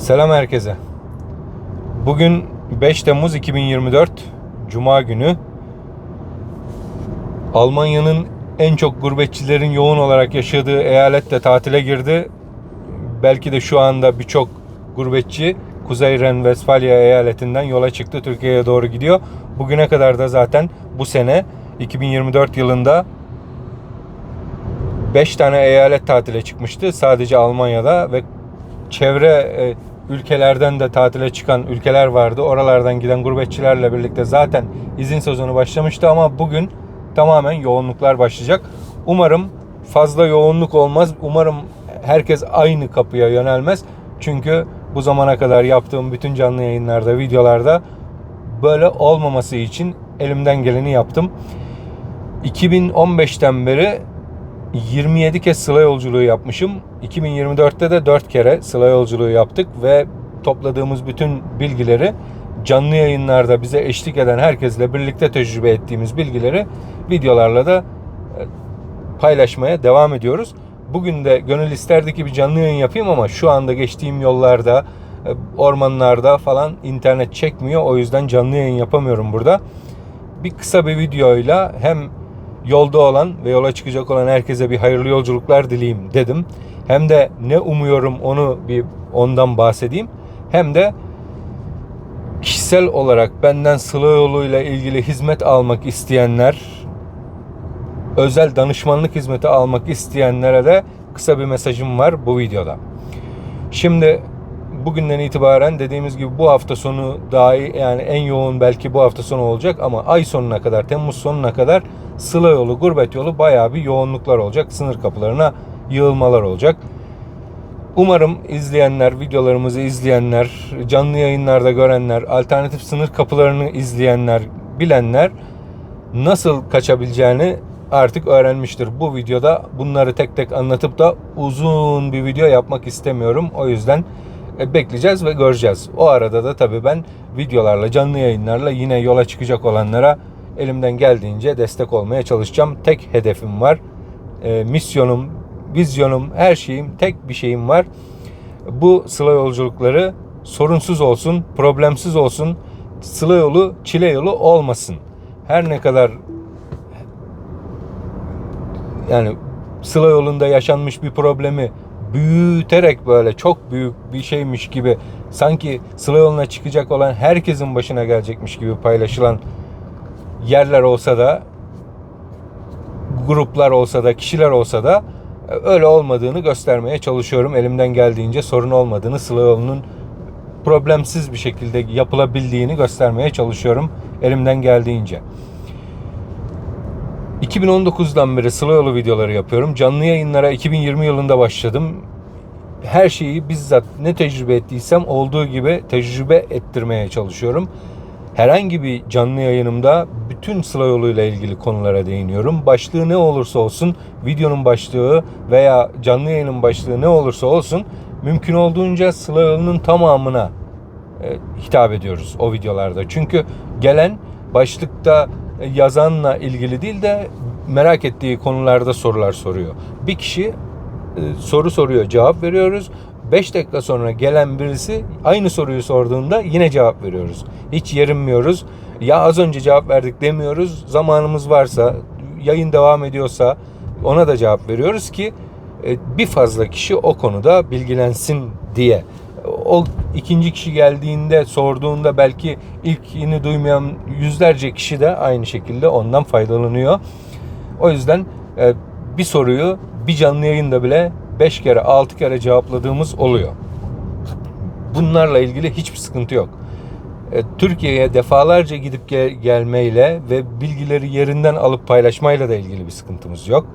Selam herkese. Bugün 5 Temmuz 2024 Cuma günü. Almanya'nın en çok gurbetçilerin yoğun olarak yaşadığı eyalet de tatile girdi. Belki de şu anda birçok gurbetçi Kuzey Ren-Vesfalya eyaletinden yola çıktı. Türkiye'ye doğru gidiyor. Bugüne kadar da zaten bu sene 2024 yılında 5 tane eyalet tatile çıkmıştı. Sadece Almanya'da ve çevre e, ülkelerden de tatile çıkan ülkeler vardı. Oralardan giden gurbetçilerle birlikte zaten izin sezonu başlamıştı ama bugün tamamen yoğunluklar başlayacak. Umarım fazla yoğunluk olmaz. Umarım herkes aynı kapıya yönelmez. Çünkü bu zamana kadar yaptığım bütün canlı yayınlarda, videolarda böyle olmaması için elimden geleni yaptım. 2015'ten beri 27 kez sıla yolculuğu yapmışım. 2024'te de 4 kere sıla yolculuğu yaptık ve topladığımız bütün bilgileri canlı yayınlarda bize eşlik eden herkesle birlikte tecrübe ettiğimiz bilgileri videolarla da e, paylaşmaya devam ediyoruz. Bugün de gönül isterdi ki bir canlı yayın yapayım ama şu anda geçtiğim yollarda, e, ormanlarda falan internet çekmiyor. O yüzden canlı yayın yapamıyorum burada. Bir kısa bir videoyla hem yolda olan ve yola çıkacak olan herkese bir hayırlı yolculuklar dileyim dedim. Hem de ne umuyorum onu bir ondan bahsedeyim. Hem de kişisel olarak benden sıla yoluyla ilgili hizmet almak isteyenler, özel danışmanlık hizmeti almak isteyenlere de kısa bir mesajım var bu videoda. Şimdi bugünden itibaren dediğimiz gibi bu hafta sonu dahi yani en yoğun belki bu hafta sonu olacak ama ay sonuna kadar Temmuz sonuna kadar Sıla yolu, gurbet yolu bayağı bir yoğunluklar olacak. Sınır kapılarına yığılmalar olacak. Umarım izleyenler, videolarımızı izleyenler, canlı yayınlarda görenler, alternatif sınır kapılarını izleyenler, bilenler nasıl kaçabileceğini artık öğrenmiştir. Bu videoda bunları tek tek anlatıp da uzun bir video yapmak istemiyorum. O yüzden e, bekleyeceğiz ve göreceğiz. O arada da tabii ben videolarla, canlı yayınlarla yine yola çıkacak olanlara elimden geldiğince destek olmaya çalışacağım. Tek hedefim var. E, misyonum, vizyonum, her şeyim, tek bir şeyim var. Bu sıla yolculukları sorunsuz olsun, problemsiz olsun. Sıla yolu, çile yolu olmasın. Her ne kadar yani sıla yolunda yaşanmış bir problemi büyüterek böyle çok büyük bir şeymiş gibi sanki sıla yoluna çıkacak olan herkesin başına gelecekmiş gibi paylaşılan yerler olsa da gruplar olsa da kişiler olsa da e, öyle olmadığını göstermeye çalışıyorum. Elimden geldiğince sorun olmadığını, sıla yolunun problemsiz bir şekilde yapılabildiğini göstermeye çalışıyorum elimden geldiğince. 2019'dan beri sıla yolu videoları yapıyorum. Canlı yayınlara 2020 yılında başladım. Her şeyi bizzat ne tecrübe ettiysem olduğu gibi tecrübe ettirmeye çalışıyorum. Herhangi bir canlı yayınımda bütün sıla yoluyla ilgili konulara değiniyorum. Başlığı ne olursa olsun, videonun başlığı veya canlı yayının başlığı ne olursa olsun mümkün olduğunca sıla yolunun tamamına e, hitap ediyoruz o videolarda. Çünkü gelen başlıkta yazanla ilgili değil de merak ettiği konularda sorular soruyor. Bir kişi e, soru soruyor, cevap veriyoruz. 5 dakika sonra gelen birisi aynı soruyu sorduğunda yine cevap veriyoruz. Hiç yerinmiyoruz. Ya az önce cevap verdik demiyoruz. Zamanımız varsa, yayın devam ediyorsa ona da cevap veriyoruz ki e, bir fazla kişi o konuda bilgilensin diye. O ikinci kişi geldiğinde sorduğunda belki ilk yeni duymayan yüzlerce kişi de aynı şekilde ondan faydalanıyor. O yüzden e, bir soruyu bir canlı yayında bile 5 kere 6 kere cevapladığımız oluyor. Bunlarla ilgili hiçbir sıkıntı yok. E, Türkiye'ye defalarca gidip gel- gelmeyle ve bilgileri yerinden alıp paylaşmayla da ilgili bir sıkıntımız yok.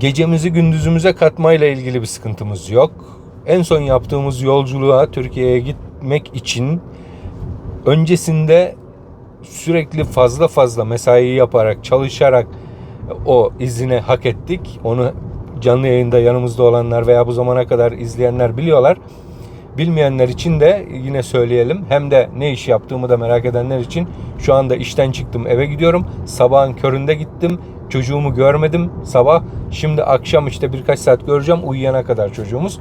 Gecemizi gündüzümüze katmayla ilgili bir sıkıntımız yok. En son yaptığımız yolculuğa Türkiye'ye gitmek için öncesinde sürekli fazla fazla mesai yaparak, çalışarak o izini hak ettik. Onu canlı yayında yanımızda olanlar veya bu zamana kadar izleyenler biliyorlar. Bilmeyenler için de yine söyleyelim. Hem de ne iş yaptığımı da merak edenler için şu anda işten çıktım eve gidiyorum. Sabahın köründe gittim. Çocuğumu görmedim sabah. Şimdi akşam işte birkaç saat göreceğim uyuyana kadar çocuğumuz.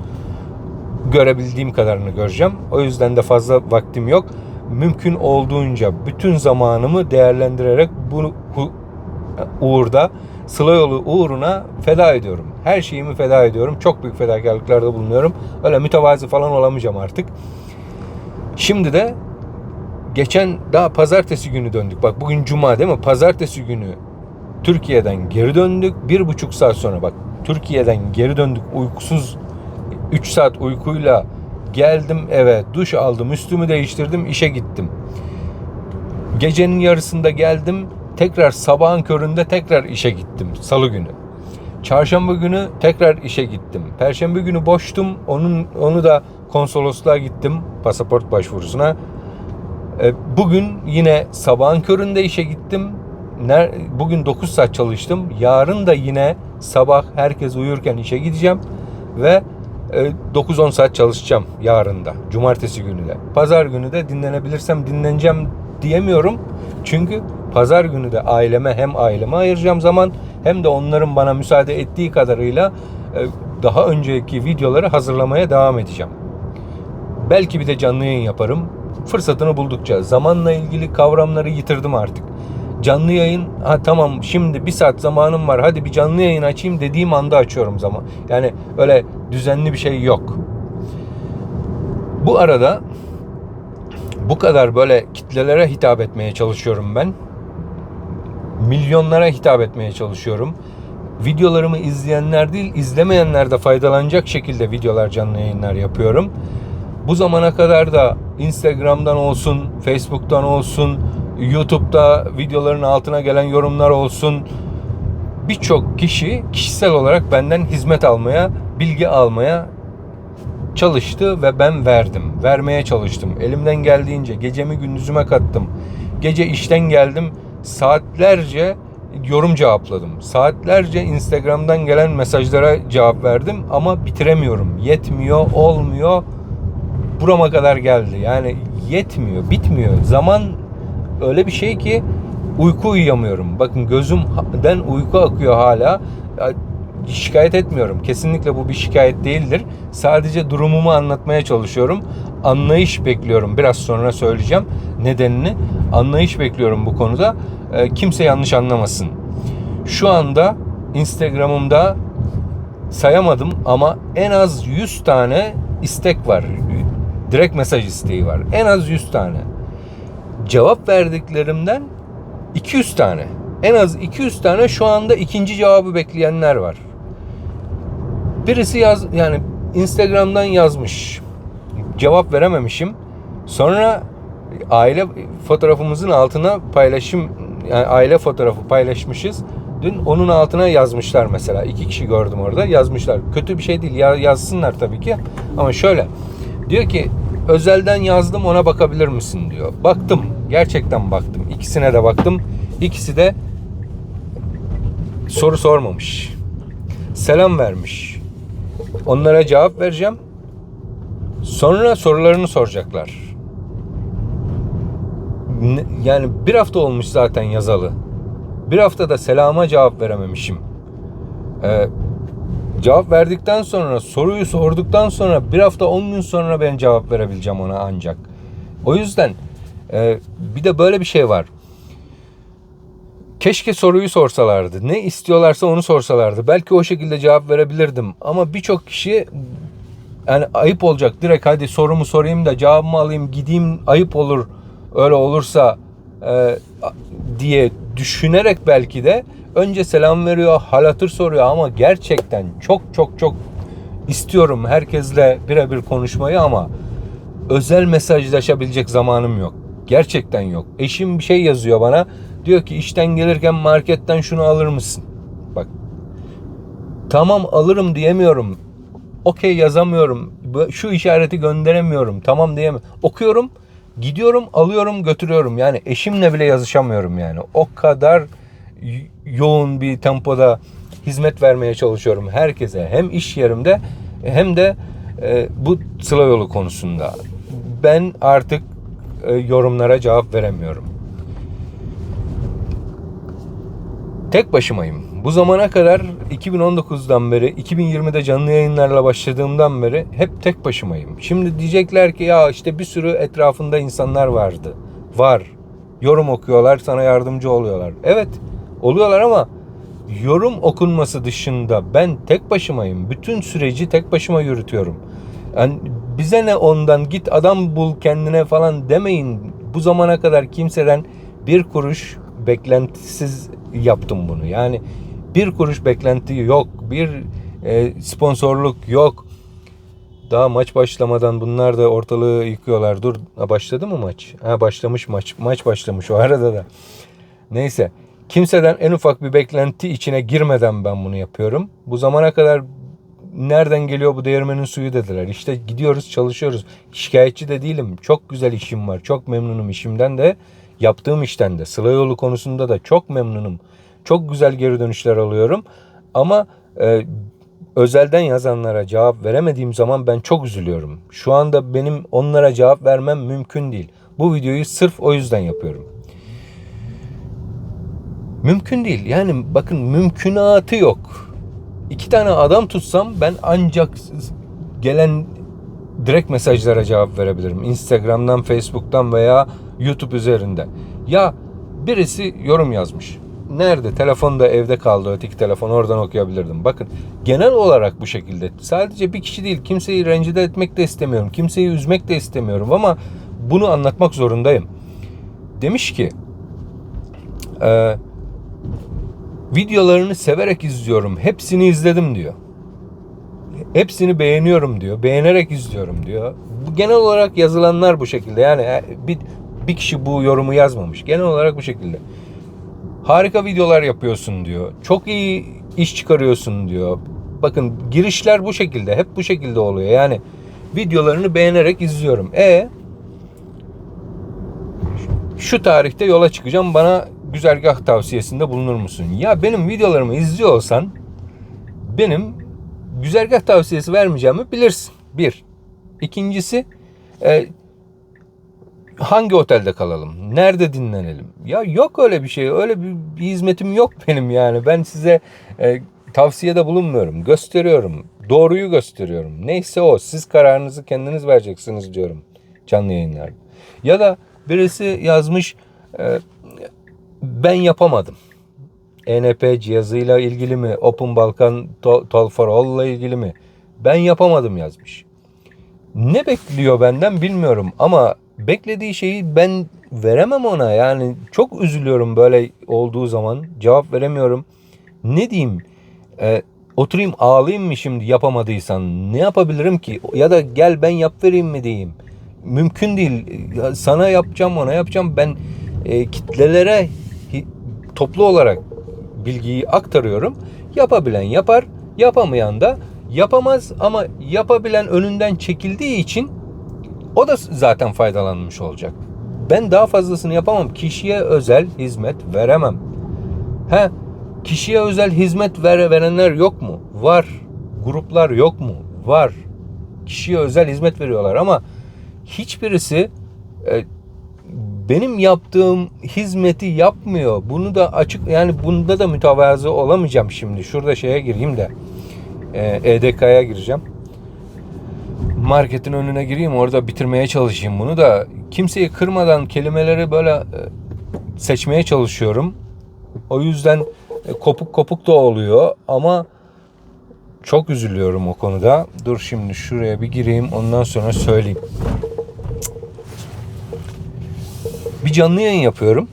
görebildiğim kadarını göreceğim. O yüzden de fazla vaktim yok. Mümkün olduğunca bütün zamanımı değerlendirerek bu hu- uğurda Sıla yolu uğruna feda ediyorum. Her şeyimi feda ediyorum. Çok büyük fedakarlıklarda bulunuyorum. Öyle mütevazi falan olamayacağım artık. Şimdi de geçen daha pazartesi günü döndük. Bak bugün cuma değil mi? Pazartesi günü Türkiye'den geri döndük. Bir buçuk saat sonra bak Türkiye'den geri döndük uykusuz 3 saat uykuyla geldim eve duş aldım üstümü değiştirdim işe gittim. Gecenin yarısında geldim tekrar sabahın köründe tekrar işe gittim salı günü. Çarşamba günü tekrar işe gittim. Perşembe günü boştum. Onun onu da konsolosluğa gittim pasaport başvurusuna. E, Bugün yine sabahın köründe işe gittim. Bugün 9 saat çalıştım. Yarın da yine sabah herkes uyurken işe gideceğim ve e, 9-10 saat çalışacağım yarın da. Cumartesi günü de. Pazar günü de dinlenebilirsem dinleneceğim diyemiyorum. Çünkü pazar günü de aileme hem aileme ayıracağım zaman hem de onların bana müsaade ettiği kadarıyla e, daha önceki videoları hazırlamaya devam edeceğim. Belki bir de canlı yayın yaparım. Fırsatını buldukça. Zamanla ilgili kavramları yitirdim artık. Canlı yayın, ha tamam şimdi bir saat zamanım var hadi bir canlı yayın açayım dediğim anda açıyorum zaman. Yani öyle düzenli bir şey yok. Bu arada bu kadar böyle kitlelere hitap etmeye çalışıyorum ben. Milyonlara hitap etmeye çalışıyorum. Videolarımı izleyenler değil, izlemeyenler de faydalanacak şekilde videolar, canlı yayınlar yapıyorum. Bu zamana kadar da Instagram'dan olsun, Facebook'tan olsun, YouTube'da videoların altına gelen yorumlar olsun. Birçok kişi kişisel olarak benden hizmet almaya, bilgi almaya çalıştı ve ben verdim. Vermeye çalıştım. Elimden geldiğince gecemi gündüzüme kattım. Gece işten geldim. Saatlerce yorum cevapladım. Saatlerce Instagram'dan gelen mesajlara cevap verdim ama bitiremiyorum. Yetmiyor, olmuyor. Burama kadar geldi. Yani yetmiyor, bitmiyor. Zaman öyle bir şey ki uyku uyuyamıyorum. Bakın gözümden uyku akıyor hala. Şikayet etmiyorum. Kesinlikle bu bir şikayet değildir. Sadece durumumu anlatmaya çalışıyorum. Anlayış bekliyorum. Biraz sonra söyleyeceğim nedenini. Anlayış bekliyorum bu konuda. Ee, kimse yanlış anlamasın. Şu anda Instagram'ımda sayamadım ama en az 100 tane istek var. Direkt mesaj isteği var. En az 100 tane. Cevap verdiklerimden 200 tane. En az 200 tane şu anda ikinci cevabı bekleyenler var. Birisi yaz yani Instagram'dan yazmış. Cevap verememişim. Sonra aile fotoğrafımızın altına paylaşım yani aile fotoğrafı paylaşmışız. Dün onun altına yazmışlar mesela. iki kişi gördüm orada. Yazmışlar. Kötü bir şey değil. Ya, yazsınlar tabii ki. Ama şöyle. Diyor ki özelden yazdım ona bakabilir misin diyor. Baktım. Gerçekten baktım. İkisine de baktım. İkisi de soru sormamış. Selam vermiş. Onlara cevap vereceğim. Sonra sorularını soracaklar. Yani bir hafta olmuş zaten yazalı. Bir haftada selama cevap verememişim. Ee, cevap verdikten sonra soruyu sorduktan sonra bir hafta 10 gün sonra ben cevap verebileceğim ona ancak. O yüzden e, bir de böyle bir şey var. Keşke soruyu sorsalardı. Ne istiyorlarsa onu sorsalardı. Belki o şekilde cevap verebilirdim. Ama birçok kişi yani ayıp olacak. Direkt hadi sorumu sorayım da cevabımı alayım gideyim ayıp olur. Öyle olursa e, diye düşünerek belki de önce selam veriyor, hal hatır soruyor ama gerçekten çok çok çok istiyorum herkesle birebir konuşmayı ama özel mesajlaşabilecek zamanım yok. Gerçekten yok. Eşim bir şey yazıyor bana. Diyor ki işten gelirken marketten şunu alır mısın? Bak. Tamam alırım diyemiyorum. Okey yazamıyorum. Şu işareti gönderemiyorum. Tamam diyemiyorum. Okuyorum. Gidiyorum, alıyorum, götürüyorum. Yani eşimle bile yazışamıyorum yani. O kadar yoğun bir tempoda hizmet vermeye çalışıyorum herkese. Hem iş yerimde hem de e, bu sıla yolu konusunda. Ben artık e, yorumlara cevap veremiyorum. Tek başımayım. Bu zamana kadar 2019'dan beri 2020'de canlı yayınlarla başladığımdan beri hep tek başımayım. Şimdi diyecekler ki ya işte bir sürü etrafında insanlar vardı. Var. Yorum okuyorlar, sana yardımcı oluyorlar. Evet, oluyorlar ama yorum okunması dışında ben tek başımayım. Bütün süreci tek başıma yürütüyorum. Yani bize ne ondan git adam bul kendine falan demeyin. Bu zamana kadar kimseden bir kuruş beklentisiz yaptım bunu. Yani bir kuruş beklenti yok. Bir e, sponsorluk yok. Daha maç başlamadan bunlar da ortalığı yıkıyorlar. Dur başladı mı maç? Ha başlamış maç. Maç başlamış o arada da. Neyse. Kimseden en ufak bir beklenti içine girmeden ben bunu yapıyorum. Bu zamana kadar nereden geliyor bu değirmenin suyu dediler. İşte gidiyoruz çalışıyoruz. Şikayetçi de değilim. Çok güzel işim var. Çok memnunum işimden de. Yaptığım işten de. Sıla yolu konusunda da çok memnunum. Çok güzel geri dönüşler alıyorum. Ama e, özelden yazanlara cevap veremediğim zaman ben çok üzülüyorum. Şu anda benim onlara cevap vermem mümkün değil. Bu videoyu sırf o yüzden yapıyorum. Mümkün değil. Yani bakın mümkünatı yok. İki tane adam tutsam ben ancak gelen direkt mesajlara cevap verebilirim. Instagram'dan, Facebook'tan veya YouTube üzerinde. Ya birisi yorum yazmış. Nerede? Telefonda evde kaldı. Öteki telefon oradan okuyabilirdim. Bakın genel olarak bu şekilde. Sadece bir kişi değil. Kimseyi rencide etmek de istemiyorum. Kimseyi üzmek de istemiyorum ama bunu anlatmak zorundayım. Demiş ki e, videolarını severek izliyorum. Hepsini izledim diyor. Hepsini beğeniyorum diyor. Beğenerek izliyorum diyor. Bu genel olarak yazılanlar bu şekilde. Yani e, bir, bir kişi bu yorumu yazmamış. Genel olarak bu şekilde. Harika videolar yapıyorsun diyor. Çok iyi iş çıkarıyorsun diyor. Bakın girişler bu şekilde. Hep bu şekilde oluyor. Yani videolarını beğenerek izliyorum. E şu tarihte yola çıkacağım. Bana güzergah tavsiyesinde bulunur musun? Ya benim videolarımı izliyor olsan benim güzergah tavsiyesi vermeyeceğimi bilirsin. Bir. İkincisi e, hangi otelde kalalım? Nerede dinlenelim? Ya yok öyle bir şey. Öyle bir, bir hizmetim yok benim yani. Ben size e, tavsiyede bulunmuyorum. Gösteriyorum. Doğruyu gösteriyorum. Neyse o. Siz kararınızı kendiniz vereceksiniz diyorum canlı yayınlarda. Ya da birisi yazmış e, ben yapamadım. ENP cihazıyla ilgili mi? Open Balkan Toll for All'la ilgili mi? Ben yapamadım yazmış. Ne bekliyor benden bilmiyorum ama beklediği şeyi ben veremem ona. Yani çok üzülüyorum böyle olduğu zaman. Cevap veremiyorum. Ne diyeyim? Ee, oturayım ağlayayım mı şimdi yapamadıysan? Ne yapabilirim ki? Ya da gel ben yap vereyim mi diyeyim. Mümkün değil. Sana yapacağım ona yapacağım. Ben e, kitlelere toplu olarak bilgiyi aktarıyorum. Yapabilen yapar, yapamayan da yapamaz ama yapabilen önünden çekildiği için o da zaten faydalanmış olacak. Ben daha fazlasını yapamam. Kişiye özel hizmet veremem. He, kişiye özel hizmet vere verenler yok mu? Var. Gruplar yok mu? Var. Kişiye özel hizmet veriyorlar ama hiçbirisi e, benim yaptığım hizmeti yapmıyor. Bunu da açık yani bunda da mütevazı olamayacağım şimdi. Şurada şeye gireyim de e, EDK'ya gireceğim. Marketin önüne gireyim orada bitirmeye çalışayım bunu da kimseyi kırmadan kelimeleri böyle e, seçmeye çalışıyorum. O yüzden e, kopuk kopuk da oluyor ama çok üzülüyorum o konuda. Dur şimdi şuraya bir gireyim ondan sonra söyleyeyim. Bir canlı yayın yapıyorum.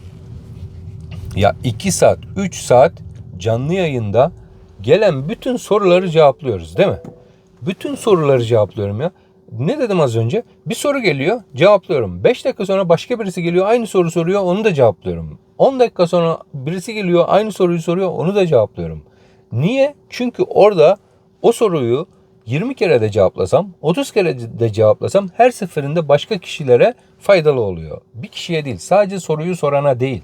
Ya 2 saat, 3 saat canlı yayında gelen bütün soruları cevaplıyoruz değil mi? Bütün soruları cevaplıyorum ya. Ne dedim az önce? Bir soru geliyor, cevaplıyorum. 5 dakika sonra başka birisi geliyor, aynı soru soruyor, onu da cevaplıyorum. 10 dakika sonra birisi geliyor, aynı soruyu soruyor, onu da cevaplıyorum. Niye? Çünkü orada o soruyu 20 kere de cevaplasam, 30 kere de cevaplasam her seferinde başka kişilere faydalı oluyor. Bir kişiye değil, sadece soruyu sorana değil.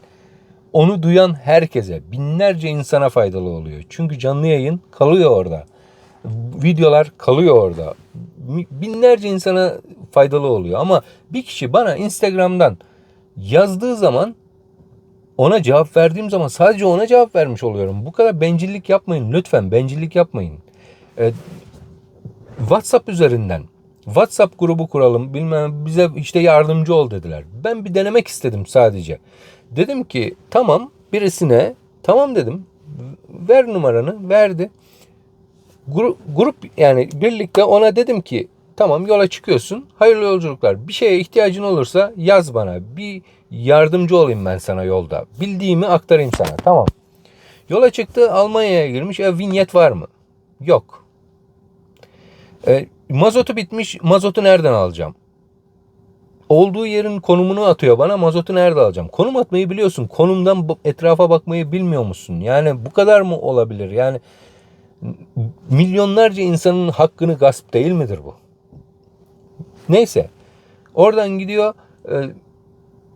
Onu duyan herkese, binlerce insana faydalı oluyor. Çünkü canlı yayın kalıyor orada. Videolar kalıyor orada. Binlerce insana faydalı oluyor. Ama bir kişi bana Instagram'dan yazdığı zaman ona cevap verdiğim zaman sadece ona cevap vermiş oluyorum. Bu kadar bencillik yapmayın lütfen bencillik yapmayın. Ee, WhatsApp üzerinden WhatsApp grubu kuralım bilmem bize işte yardımcı ol dediler. Ben bir denemek istedim sadece. Dedim ki tamam birisine tamam dedim ver numaranı verdi. Grup, grup yani birlikte ona dedim ki tamam yola çıkıyorsun hayırlı yolculuklar bir şeye ihtiyacın olursa yaz bana bir yardımcı olayım ben sana yolda bildiğimi aktarayım sana tamam. Yola çıktı Almanya'ya girmiş e, vinyet var mı? Yok. E, mazotu bitmiş mazotu nereden alacağım? Olduğu yerin konumunu atıyor bana mazotu nerede alacağım? Konum atmayı biliyorsun konumdan etrafa bakmayı bilmiyor musun? Yani bu kadar mı olabilir? Yani milyonlarca insanın hakkını gasp değil midir bu? Neyse. Oradan gidiyor. E,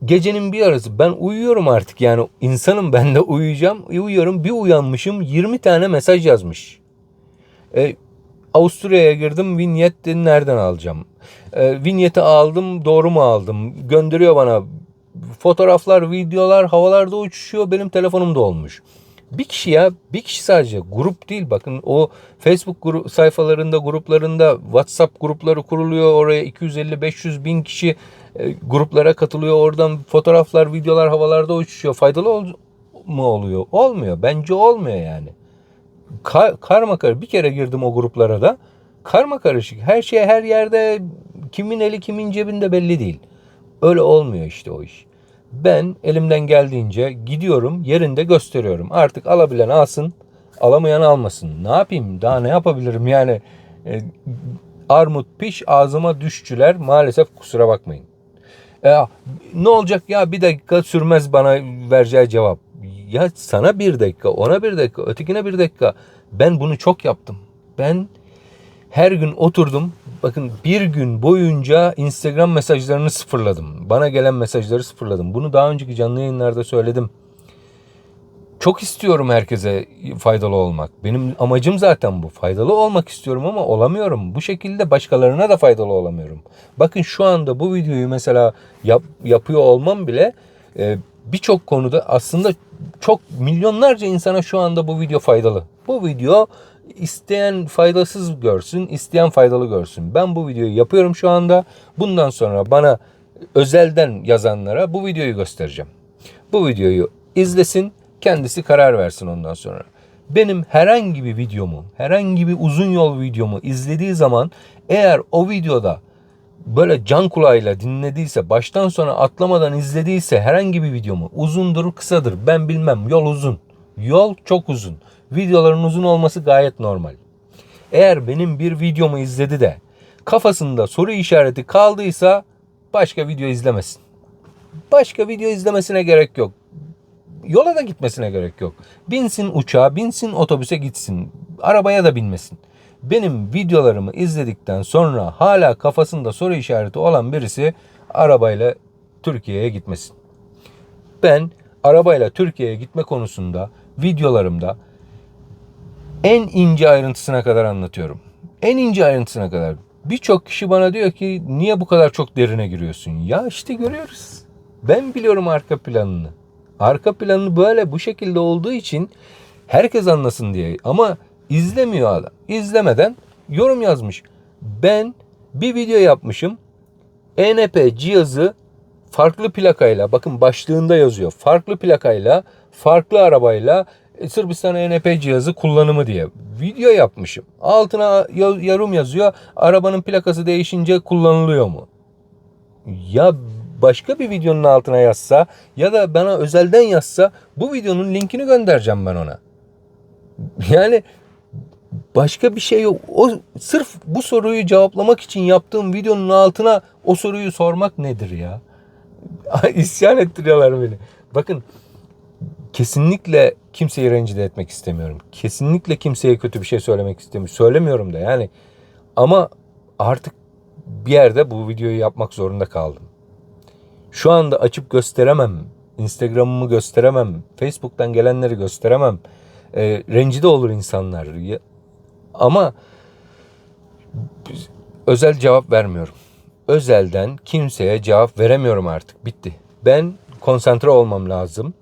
gecenin bir arası ben uyuyorum artık yani insanım ben de uyuyacağım. Uyuyorum bir uyanmışım 20 tane mesaj yazmış. E, Avusturya'ya girdim vinyet nereden alacağım? E, vinyeti aldım doğru mu aldım? Gönderiyor bana fotoğraflar, videolar havalarda uçuşuyor benim telefonumda olmuş. Bir kişi ya bir kişi sadece grup değil. Bakın o Facebook grup, sayfalarında gruplarında WhatsApp grupları kuruluyor. Oraya 250-500 bin kişi e, gruplara katılıyor. Oradan fotoğraflar videolar havalarda uçuşuyor. Faydalı ol, mu oluyor? Olmuyor. Bence olmuyor yani. Kar, karma karışık bir kere girdim o gruplara da. Karma karışık. Her şey her yerde kimin eli kimin cebinde belli değil. Öyle olmuyor işte o iş. Ben elimden geldiğince gidiyorum yerinde gösteriyorum. Artık alabilen alsın, alamayan almasın. Ne yapayım? Daha ne yapabilirim? Yani e, armut piş ağzıma düşçüler maalesef kusura bakmayın. E, ne olacak ya bir dakika sürmez bana vereceği cevap. Ya sana bir dakika, ona bir dakika, ötekine bir dakika. Ben bunu çok yaptım. Ben her gün oturdum Bakın bir gün boyunca Instagram mesajlarını sıfırladım. Bana gelen mesajları sıfırladım. Bunu daha önceki canlı yayınlarda söyledim. Çok istiyorum herkese faydalı olmak. Benim amacım zaten bu. Faydalı olmak istiyorum ama olamıyorum. Bu şekilde başkalarına da faydalı olamıyorum. Bakın şu anda bu videoyu mesela yap, yapıyor olmam bile e, birçok konuda aslında çok milyonlarca insana şu anda bu video faydalı. Bu video isteyen faydasız görsün, isteyen faydalı görsün. Ben bu videoyu yapıyorum şu anda. Bundan sonra bana özelden yazanlara bu videoyu göstereceğim. Bu videoyu izlesin, kendisi karar versin ondan sonra. Benim herhangi bir videomu, herhangi bir uzun yol videomu izlediği zaman eğer o videoda böyle can kulağıyla dinlediyse, baştan sona atlamadan izlediyse herhangi bir videomu uzundur, kısadır ben bilmem yol uzun. Yol çok uzun videoların uzun olması gayet normal. Eğer benim bir videomu izledi de kafasında soru işareti kaldıysa başka video izlemesin. Başka video izlemesine gerek yok. Yola da gitmesine gerek yok. Binsin uçağa, binsin otobüse gitsin. Arabaya da binmesin. Benim videolarımı izledikten sonra hala kafasında soru işareti olan birisi arabayla Türkiye'ye gitmesin. Ben arabayla Türkiye'ye gitme konusunda videolarımda en ince ayrıntısına kadar anlatıyorum. En ince ayrıntısına kadar. Birçok kişi bana diyor ki niye bu kadar çok derine giriyorsun? Ya işte görüyoruz. Ben biliyorum arka planını. Arka planı böyle bu şekilde olduğu için herkes anlasın diye. Ama izlemiyor adam. İzlemeden yorum yazmış. Ben bir video yapmışım. ENP cihazı farklı plakayla bakın başlığında yazıyor. Farklı plakayla, farklı arabayla Sırbistan ENP cihazı kullanımı diye video yapmışım. Altına yorum yazıyor. Arabanın plakası değişince kullanılıyor mu? Ya başka bir videonun altına yazsa ya da bana özelden yazsa bu videonun linkini göndereceğim ben ona. Yani başka bir şey yok. O sırf bu soruyu cevaplamak için yaptığım videonun altına o soruyu sormak nedir ya? İsyan ettiriyorlar beni. Bakın kesinlikle kimseyi rencide etmek istemiyorum. Kesinlikle kimseye kötü bir şey söylemek istemiyorum. Söylemiyorum da yani. Ama artık bir yerde bu videoyu yapmak zorunda kaldım. Şu anda açıp gösteremem. Instagram'ımı gösteremem. Facebook'tan gelenleri gösteremem. E, rencide olur insanlar. Ama özel cevap vermiyorum. Özelden kimseye cevap veremiyorum artık. Bitti. Ben konsantre olmam lazım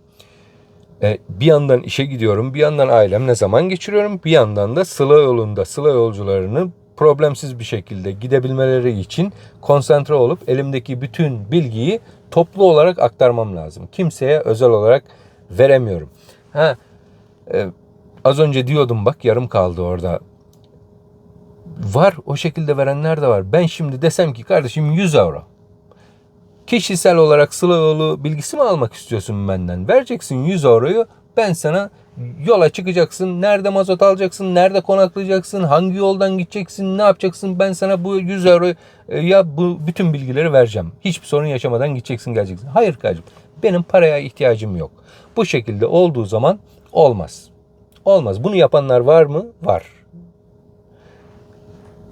E, bir yandan işe gidiyorum, bir yandan ailemle zaman geçiriyorum, bir yandan da sıla yolunda sıla yolcularını problemsiz bir şekilde gidebilmeleri için konsantre olup elimdeki bütün bilgiyi toplu olarak aktarmam lazım. Kimseye özel olarak veremiyorum. Ha, e, az önce diyordum bak yarım kaldı orada. Var o şekilde verenler de var. Ben şimdi desem ki kardeşim 100 euro. Kişisel olarak Sıla bilgisi mi almak istiyorsun benden? Vereceksin 100 euroyu. Ben sana yola çıkacaksın. Nerede mazot alacaksın? Nerede konaklayacaksın? Hangi yoldan gideceksin? Ne yapacaksın? Ben sana bu 100 euro e, ya bu bütün bilgileri vereceğim. Hiçbir sorun yaşamadan gideceksin geleceksin. Hayır kardeşim. Benim paraya ihtiyacım yok. Bu şekilde olduğu zaman olmaz. Olmaz. Bunu yapanlar var mı? Var.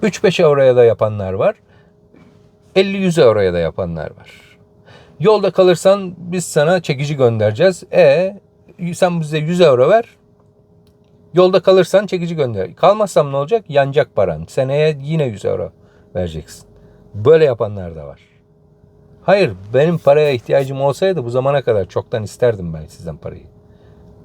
3-5 euroya da yapanlar var. 50-100 euroya da yapanlar var. Yolda kalırsan biz sana çekici göndereceğiz. E sen bize 100 euro ver. Yolda kalırsan çekici gönder. Kalmazsam ne olacak? Yanacak paran. Seneye yine 100 euro vereceksin. Böyle yapanlar da var. Hayır benim paraya ihtiyacım olsaydı bu zamana kadar çoktan isterdim ben sizden parayı.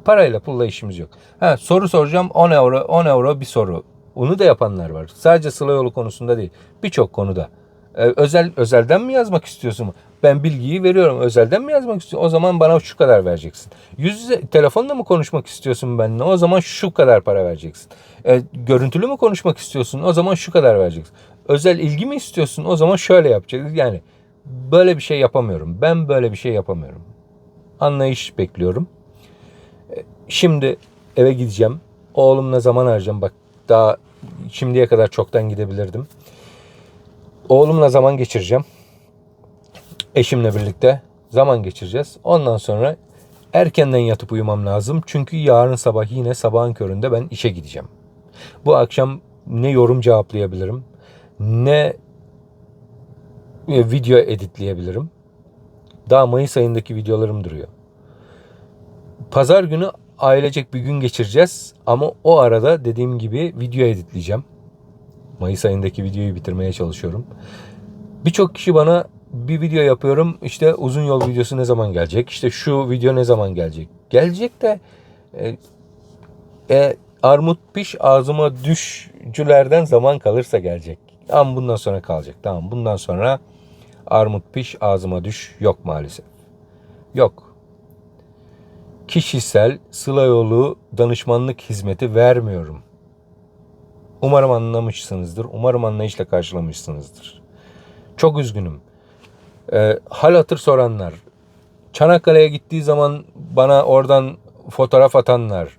Parayla pulla işimiz yok. Ha, soru soracağım 10 euro 10 euro bir soru. Onu da yapanlar var. Sadece sıla yolu konusunda değil. Birçok konuda. Ee, özel özelden mi yazmak istiyorsun? Ben bilgiyi veriyorum. Özelden mi yazmak istiyorsun? O zaman bana şu kadar vereceksin. Yüz yüze telefonla mı konuşmak istiyorsun benimle? O zaman şu kadar para vereceksin. Ee, görüntülü mü konuşmak istiyorsun? O zaman şu kadar vereceksin. Özel ilgi mi istiyorsun? O zaman şöyle yapacağız. Yani böyle bir şey yapamıyorum. Ben böyle bir şey yapamıyorum. Anlayış bekliyorum. Ee, Şimdi eve gideceğim. Oğlumla zaman harcayacağım. Bak daha şimdiye kadar çoktan gidebilirdim. Oğlumla zaman geçireceğim. Eşimle birlikte zaman geçireceğiz. Ondan sonra erkenden yatıp uyumam lazım. Çünkü yarın sabah yine sabahın köründe ben işe gideceğim. Bu akşam ne yorum cevaplayabilirim ne e, video editleyebilirim. Daha Mayıs ayındaki videolarım duruyor. Pazar günü ailecek bir gün geçireceğiz ama o arada dediğim gibi video editleyeceğim. Mayıs ayındaki videoyu bitirmeye çalışıyorum. Birçok kişi bana bir video yapıyorum işte uzun yol videosu ne zaman gelecek? İşte şu video ne zaman gelecek? Gelecek de e, e, armut piş ağzıma düşcülerden zaman kalırsa gelecek. Tamam bundan sonra kalacak. Tamam bundan sonra armut piş ağzıma düş yok maalesef. Yok. Kişisel sıla yolu danışmanlık hizmeti vermiyorum. Umarım anlamışsınızdır. Umarım anlayışla karşılamışsınızdır. Çok üzgünüm. Ee, hal hatır soranlar, Çanakkale'ye gittiği zaman bana oradan fotoğraf atanlar,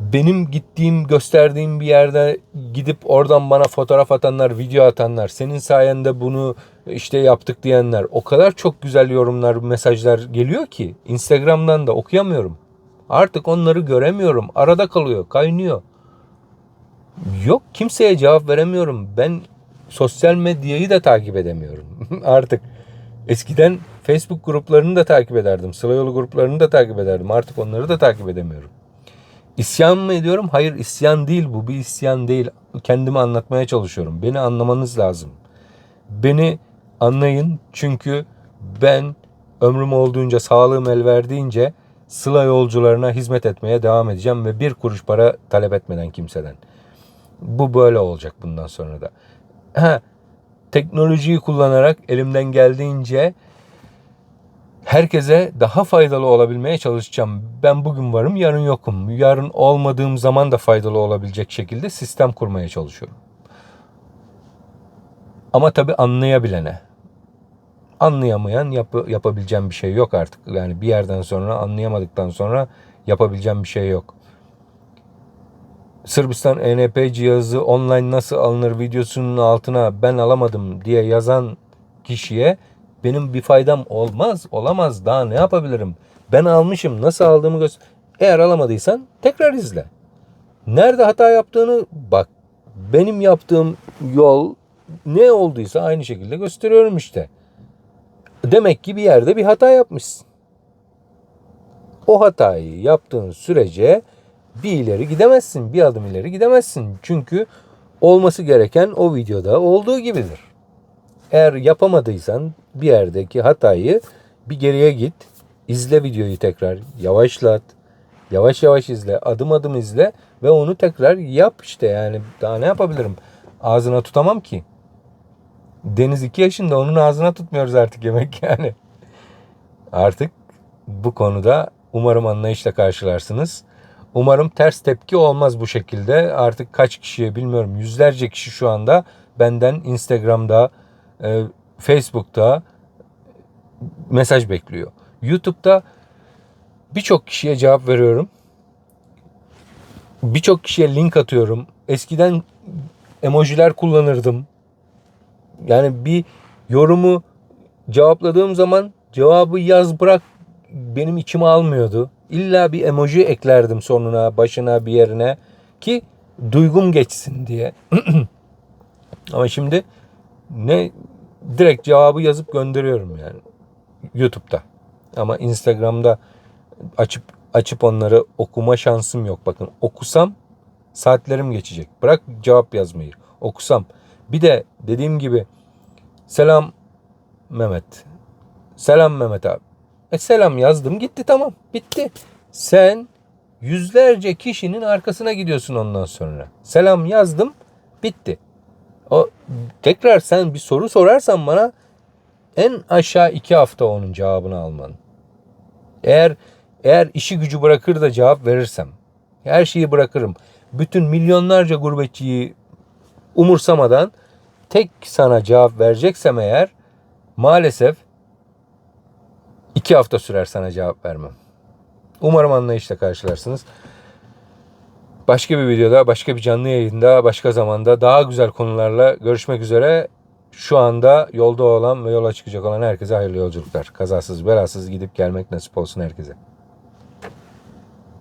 benim gittiğim, gösterdiğim bir yerde gidip oradan bana fotoğraf atanlar, video atanlar, senin sayende bunu işte yaptık diyenler, o kadar çok güzel yorumlar, mesajlar geliyor ki Instagram'dan da okuyamıyorum. Artık onları göremiyorum. Arada kalıyor, kaynıyor. Yok kimseye cevap veremiyorum. Ben sosyal medyayı da takip edemiyorum. Artık eskiden Facebook gruplarını da takip ederdim. Sıla yolu gruplarını da takip ederdim. Artık onları da takip edemiyorum. İsyan mı ediyorum? Hayır isyan değil bu. Bir isyan değil. Kendimi anlatmaya çalışıyorum. Beni anlamanız lazım. Beni anlayın çünkü ben ömrüm olduğunca sağlığım el verdiğince sıla yolcularına hizmet etmeye devam edeceğim ve bir kuruş para talep etmeden kimseden. Bu böyle olacak bundan sonra da. Teknolojiyi kullanarak elimden geldiğince herkese daha faydalı olabilmeye çalışacağım. Ben bugün varım, yarın yokum. Yarın olmadığım zaman da faydalı olabilecek şekilde sistem kurmaya çalışıyorum. Ama tabii anlayabilene. Anlayamayan yap yapabileceğim bir şey yok artık. Yani bir yerden sonra anlayamadıktan sonra yapabileceğim bir şey yok. Sırbistan ENP cihazı online nasıl alınır videosunun altına ben alamadım diye yazan kişiye benim bir faydam olmaz, olamaz. Daha ne yapabilirim? Ben almışım, nasıl aldığımı göster. Eğer alamadıysan tekrar izle. Nerede hata yaptığını bak. Benim yaptığım yol ne olduysa aynı şekilde gösteriyorum işte. Demek ki bir yerde bir hata yapmışsın. O hatayı yaptığın sürece bir ileri gidemezsin. Bir adım ileri gidemezsin. Çünkü olması gereken o videoda olduğu gibidir. Eğer yapamadıysan bir yerdeki hatayı bir geriye git. İzle videoyu tekrar. Yavaşlat. Yavaş yavaş izle. Adım adım izle. Ve onu tekrar yap işte yani. Daha ne yapabilirim? Ağzına tutamam ki. Deniz 2 yaşında onun ağzına tutmuyoruz artık yemek yani. Artık bu konuda umarım anlayışla karşılarsınız. Umarım ters tepki olmaz bu şekilde. Artık kaç kişiye bilmiyorum yüzlerce kişi şu anda benden Instagram'da, e, Facebook'ta mesaj bekliyor. YouTube'da birçok kişiye cevap veriyorum. Birçok kişiye link atıyorum. Eskiden emojiler kullanırdım. Yani bir yorumu cevapladığım zaman cevabı yaz bırak benim içime almıyordu. İlla bir emoji eklerdim sonuna, başına, bir yerine ki duygum geçsin diye. Ama şimdi ne direkt cevabı yazıp gönderiyorum yani YouTube'da. Ama Instagram'da açıp açıp onları okuma şansım yok. Bakın okusam saatlerim geçecek. Bırak cevap yazmayı. Okusam. Bir de dediğim gibi selam Mehmet. Selam Mehmet abi. E selam yazdım gitti tamam bitti. Sen yüzlerce kişinin arkasına gidiyorsun ondan sonra. Selam yazdım bitti. O tekrar sen bir soru sorarsan bana en aşağı iki hafta onun cevabını alman. Eğer eğer işi gücü bırakır da cevap verirsem her şeyi bırakırım. Bütün milyonlarca gurbetçiyi umursamadan tek sana cevap vereceksem eğer maalesef iki hafta sürer sana cevap vermem. Umarım anlayışla karşılarsınız. Başka bir videoda, başka bir canlı yayında, başka zamanda daha güzel konularla görüşmek üzere. Şu anda yolda olan ve yola çıkacak olan herkese hayırlı yolculuklar. Kazasız belasız gidip gelmek nasip olsun herkese.